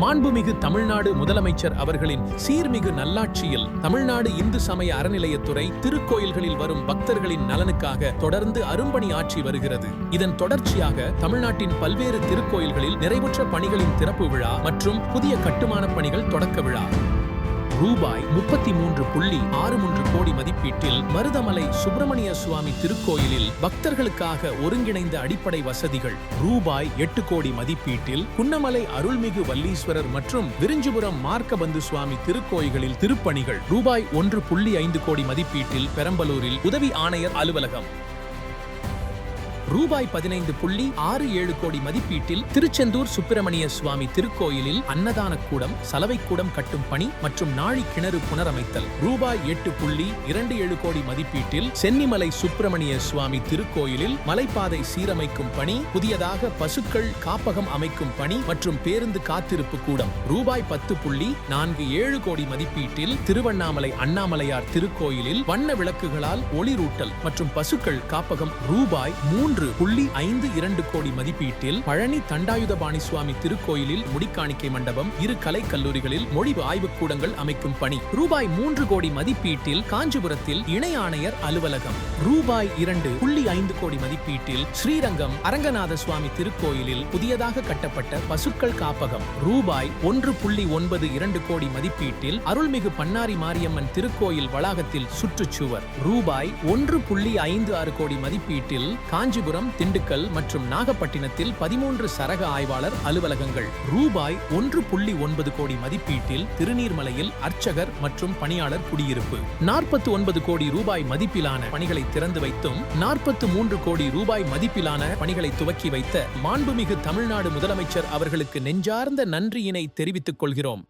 மாண்புமிகு தமிழ்நாடு முதலமைச்சர் அவர்களின் சீர்மிகு நல்லாட்சியில் தமிழ்நாடு இந்து சமய அறநிலையத்துறை திருக்கோயில்களில் வரும் பக்தர்களின் நலனுக்காக தொடர்ந்து அரும்பணி ஆற்றி வருகிறது. இதன் தொடர்ச்சியாக தமிழ்நாட்டின் பல்வேறு திருக்கோயில்களில் நிறைவுற்ற பணிகளின் திறப்பு விழா மற்றும் புதிய கட்டுமான பணிகள் தொடக்க விழா. ரூபாய் முப்பத்தி மூன்று புள்ளி ஆறு மூன்று கோடி மதிப்பீட்டில் மருதமலை சுப்பிரமணிய சுவாமி திருக்கோயிலில் பக்தர்களுக்காக ஒருங்கிணைந்த அடிப்படை வசதிகள். ரூபாய் எட்டு கோடி மதிப்பீட்டில் குன்னமலை அருள்மிகு வல்லீஸ்வரர் மற்றும் விரிஞ்சிபுரம் மார்க்கபந்து சுவாமி திருக்கோயில்களில் திருப்பணிகள். ரூபாய் ஒன்று புள்ளி ஐந்து கோடி மதிப்பீட்டில் பெரம்பலூரில் உதவி ஆணையர் அலுவலகம். ரூபாய் பதினைந்து புள்ளி ஆறு ஏழு கோடி மதிப்பீட்டில் திருச்செந்தூர் சுப்பிரமணிய சுவாமி திருக்கோயிலில் அன்னதான கூடம் சலவை கூடம் கட்டும் பணி மற்றும் நாழி கிணறு புனரமைத்தல். ரூபாய் எட்டு புள்ளி இரண்டு ஏழு கோடி மதிப்பீட்டில் சென்னிமலை சுப்பிரமணிய சுவாமி திருக்கோயிலில் மலைப்பாதை சீரமைக்கும் பணி புதியதாக பசுக்கள் காப்பகம் அமைக்கும் பணி மற்றும் பேருந்து காத்திருப்பு கூடம். ரூபாய் பத்து புள்ளி நான்கு ஏழு கோடி மதிப்பீட்டில் திருவண்ணாமலை அண்ணாமலையார் திருக்கோயிலில் வண்ண விளக்குகளால் ஒளிரூட்டல் மற்றும் பசுக்கள் காப்பகம் ரூபாய் மூன்று புள்ளி ஐந்து இரண்டு கோடி மதிப்பீட்டில் பழனி தண்டாயுதபாணி சுவாமி திருக்கோயிலில் முடிக்காணிக்கை மண்டபம் இரு கலை கல்லூரிகளில் மொழி ஆய்வுக் கூடங்கள் அமைக்கும் பணி. ரூபாய் மூன்று கோடி மதிப்பீட்டில் காஞ்சிபுரத்தில் இணை ஆணையர் அலுவலகம். ரூபாய் இரண்டு புள்ளி ஐந்து கோடி மதிப்பீட்டில் ஸ்ரீரங்கம் அரங்கநாத சுவாமி திருக்கோயிலில் புதியதாக கட்டப்பட்ட பசுக்கள் காப்பகம். ரூபாய் ஒன்று புள்ளி ஒன்பது இரண்டு கோடி மதிப்பீட்டில் அருள்மிகு பன்னாரி மாரியம்மன் திருக்கோயில் வளாகத்தில் சுற்றுச்சுவர். ரூபாய் ஒன்று புள்ளி ஐந்து ஆறு கோடி மதிப்பீட்டில் காஞ்சிபுரம் காஞ்சிபுரம் திண்டுக்கல் மற்றும் நாகப்பட்டினத்தில் பதிமூன்று சரக ஆய்வாளர் அலுவலகங்கள். ரூபாய் ஒன்று புள்ளி ஒன்பது கோடி மதிப்பீட்டில் திருநீர்மலையில் அர்ச்சகர் மற்றும் பணியாளர் குடியிருப்பு. நாற்பத்தி ஒன்பது கோடி ரூபாய் மதிப்பிலான பணிகளை திறந்து வைத்தும் நாற்பத்து மூன்று கோடி ரூபாய் மதிப்பிலான பணிகளை துவக்கி வைத்த மாண்புமிகு தமிழ்நாடு முதலமைச்சர் அவர்களுக்கு நெஞ்சார்ந்த நன்றியினை தெரிவித்துக் கொள்கிறோம்.